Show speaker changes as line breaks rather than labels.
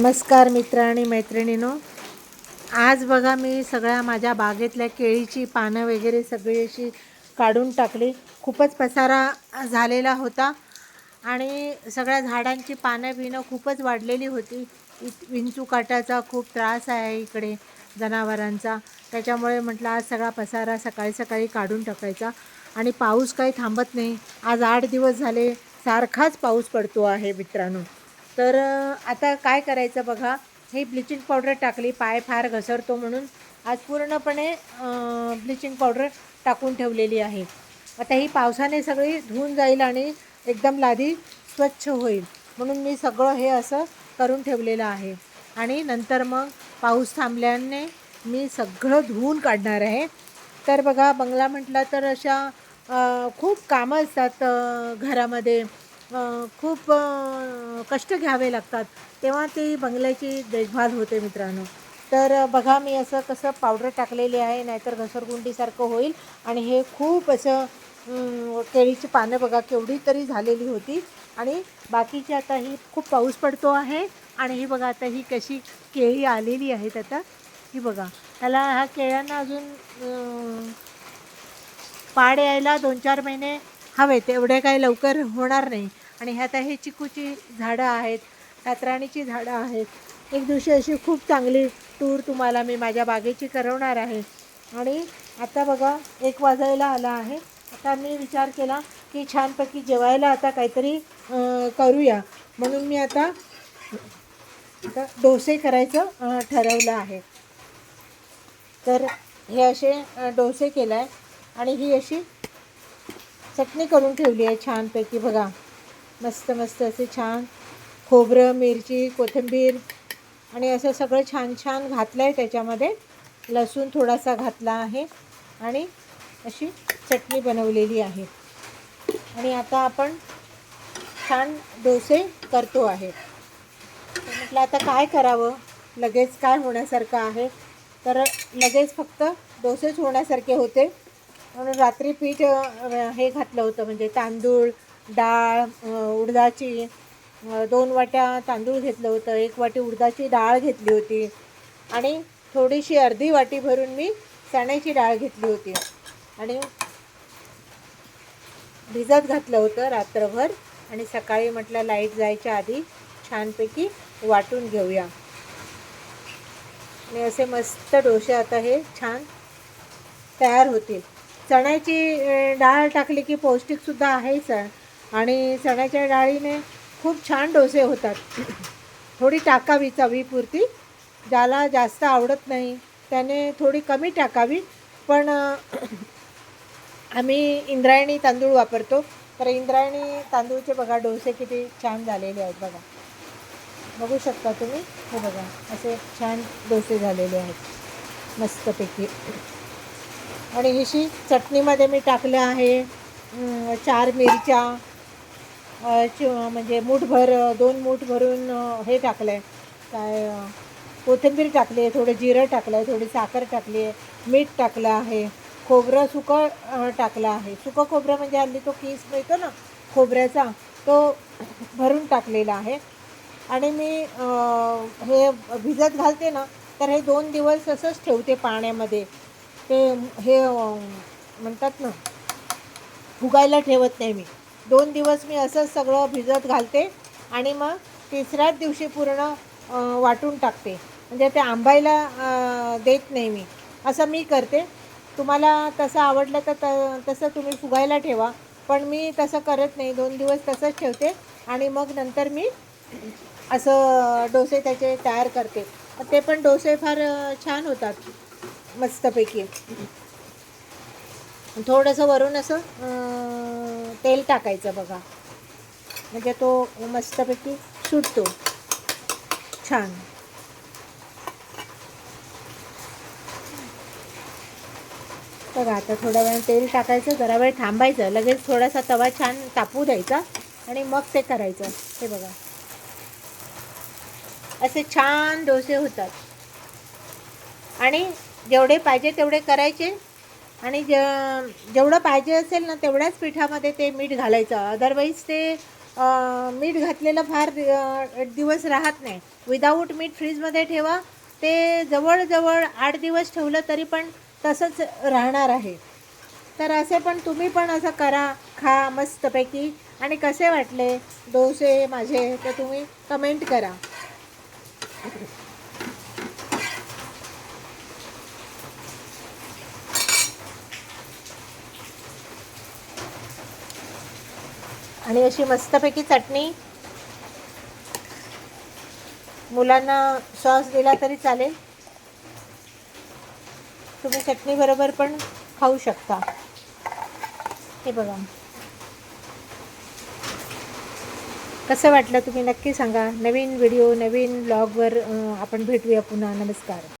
नमस्कार मित्र आणि मैत्रिणीनो. आज बघा मी सगळ्या माझ्या बागेतल्या केळीची पानं वगैरे सगळी अशी काढून टाकली. खूपच पसारा झालेला होता आणि सगळ्या झाडांची पानं बिनं खूपच वाढलेली होती. इ- विंचू काटाचा खूप त्रास आहे इकडे जनावरांचा. त्याच्यामुळे म्हटलं आज सगळा पसारा सकाळी सकाळी काढून टाकायचा आणि पाऊस काही थांबत नाही. आज आठ दिवस झाले सारखाच पाऊस पडतो आहे मित्रांनो. तर आता काय करायचं बघा ही ब्लिचिंग पावडर टाकली पाय फार घसरतो म्हणून. आज पूर्णपणे ब्लिचिंग पावडर टाकून ठेवलेली आहे. आता ही पावसाने सगळी धुवून जाईल आणि एकदम लादी स्वच्छ होईल. म्हणून मी सगळं हे असं करून ठेवलेलं आहे. आणि नंतर मग पाऊस थांबल्याने मी सगळं धुवून काढणार आहे. तर बघा बंगला म्हटला तर अशा खूप कामं असतात घरामध्ये. खूप कष्ट घ्यावे लागतात. तेव्हा ती बंगल्याची देखभाल होते मित्रांनो. तर बघा मी असं कसं पावडर टाकलेली आहे नाहीतर घसरगुंडीसारखं होईल. आणि हे खूप असं केळीची पानं बघा केवढी तरी झालेली होती. आणि बाकीची आता ही खूप पाऊस पडतो आहे. आणि ही बघा आता ही कशी केळी आलेली आहेत आता. ही बघा त्याला ह्या केळ्यांना अजून पाड यायला दोन चार महिने हवेत. एवढे काही लवकर होणार नाही. आणि ह्यात हे चिकूची झाडं आहेत कात्राणीची झाडं आहेत. एक दिवशी अशी खूप चांगली टूर तुम्हाला मी माझ्या बागेची करवणार आहे. आणि आता बघा एक वाजायला आला आहे. आता मी विचार केला की छानपैकी जेवायला आता काहीतरी करूया. म्हणून मी आता आता डोसे करायचं ठरवलं आहे. तर हे असे डोसे केला आहे आणि ही अशी चटणी करून ठेवली आहे छानपैकी बघा. मस्त मस्त असे छान खोबरं मिरची कोथिंबीर आणि असं सगळं छान छान घातलं आहे त्याच्यामध्ये. लसूण थोडासा घातला आहे आणि अशी चटणी बनवलेली आहे. आणि आता आपण छान डोसे करतो आहे. म्हटलं आता काय करावं? लगेच काय होण्यासारखं आहे? तर लगेच फक्त डोसेच होण्यासारखे होते. म्हणून रात्री पीठ हे घातलं होतं म्हणजे तांदूळ डाळ उडदाची दोन वाट्या तांदूळ घेतलं होतं. एक वाटी उडदाची डाळ घेतली होती. आणि थोडीशी अर्धी वाटी भरून मी चण्याची डाळ घेतली होती. आणि भिजत घातलं होतं रात्रभर. आणि सकाळी म्हटलं लाइट जायच्या आधी छानपैकी वाटून घेऊया. आणि असे मस्त डोसे आता हे छान तयार होतील. चण्याची डाळ टाकली की पौष्टिकसुद्धा आहेच. आहे आणि चण्याच्या डाळीने खूप छान डोसे होतात. थोडी टाकावी चवीपुरती. ज्याला जास्त आवडत नाही त्याने थोडी कमी टाकावी. पण आम्ही इंद्रायणी तांदूळ वापरतो. तर इंद्रायणी तांदूळचे बघा डोसे किती छान झालेले आहेत बघा. बघू शकता तुम्ही? हे बघा असे छान डोसे झालेले आहेत. मस्तपैकी. आणि हिशी चटणीमध्ये मी टाकलं आहे चार मिरच्या चि- म्हणजे मूठभर दोन मूठ भरून हे टाकलं आहे काय कोथिंबीर टाकली आहे थोडं जिरं टाकलं आहे थोडी साखर टाकली आहे मीठ टाकलं आहे खोबरं सुकं टाकलं आहे. सुकं खोबरं म्हणजे हल्ली तो किस मिळतो ना खोबऱ्याचा तो भरून टाकलेला आहे. आणि मी हे भिजत घालते ना तर हे दोन दिवस असंच ठेवते पाण्यामध्ये. ते हे म्हणतात ना फुगायला ठेवत नाही मी. दोन दिवस मी असंच सगळं भिजत घालते आणि मग तिसऱ्याच दिवशी पूर्ण वाटून टाकते. म्हणजे ते आंबायला देत नाही मी. असं मी करते. तुम्हाला तसं आवडलं तर त तसं तुम्ही फुगायला ठेवा. पण मी तसं करत नाही. दोन दिवस तसंच ठेवते आणि मग नंतर मी असं डोसे त्याचे तयार करते. ते पण डोसे फार छान होतात. मस्तपैकी. थोडंसं वरून असं तेल टाकायचं बघा. म्हणजे तो मस्तपैकी सुटतो. छान. बघा आता थोड्या वेळ तेल टाकायचं जरा वेळ थांबायचं. लगेच थोडासा तवा छान तापू द्यायचा आणि मग ते करायचं. हे बघा. असे छान डोसे होतात. आणि जेवढे पाहिजे तेवढे करायचे. आणि जे जेवढं पाहिजे असेल ना तेवढ्याच पिठामध्ये ते मीठ घालायचं. अदरवाईज ते मीठ घातलेलं फार दिवस राहत नाही. विदाऊट मीठ फ्रीजमध्ये ठेवा. ते जवळजवळ आठ दिवस ठेवलं तरी पण तसंच राहणार आहे. तर असे पण तुम्ही पण असं करा खा मस्तपैकी. आणि कसे वाटले? डोसे माझे तर तुम्ही कमेंट करा. आणि अशी मस्तपैकी चटणी. मुलांना सॉस दिला तरी चालेल. तुम्ही चटणीबरोबर पण खाऊ शकता. हे बघा. कसं वाटलं तुम्ही नक्की सांगा. नवीन व्हिडिओ नवीन ब्लॉगवर आपण भेटूया पुन्हा. नमस्कार.